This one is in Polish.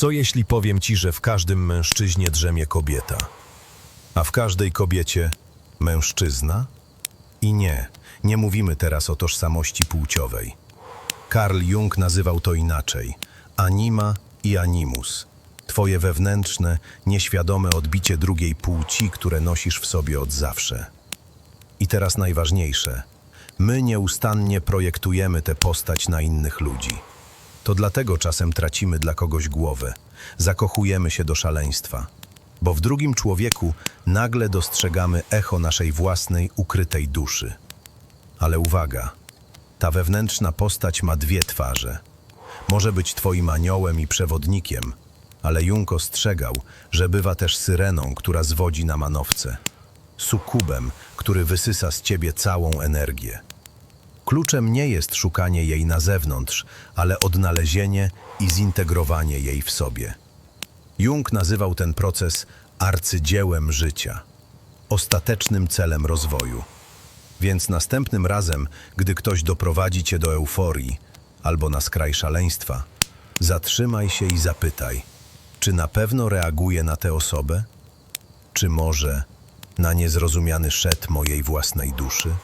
Co jeśli powiem ci, że w każdym mężczyźnie drzemie kobieta, a w każdej kobiecie mężczyzna? I nie, nie mówimy teraz o tożsamości płciowej. Karl Jung nazywał to inaczej: anima i animus. Twoje wewnętrzne, nieświadome odbicie drugiej płci, które nosisz w sobie od zawsze. I teraz najważniejsze. My nieustannie projektujemy tę postać na innych ludzi. To dlatego czasem tracimy dla kogoś głowę, zakochujemy się do szaleństwa, bo w drugim człowieku nagle dostrzegamy echo naszej własnej ukrytej duszy. Ale uwaga, ta wewnętrzna postać ma dwie twarze. Może być twoim aniołem i przewodnikiem, ale Jung ostrzegał, że bywa też syreną, która zwodzi na manowce. Sukubem, który wysysa z ciebie całą energię. Kluczem nie jest szukanie jej na zewnątrz, ale odnalezienie i zintegrowanie jej w sobie. Jung nazywał ten proces arcydziełem życia, ostatecznym celem rozwoju. Więc następnym razem, gdy ktoś doprowadzi cię do euforii albo na skraj szaleństwa, zatrzymaj się i zapytaj, czy na pewno reaguje na tę osobę? Czy może na niezrozumiany szet mojej własnej duszy?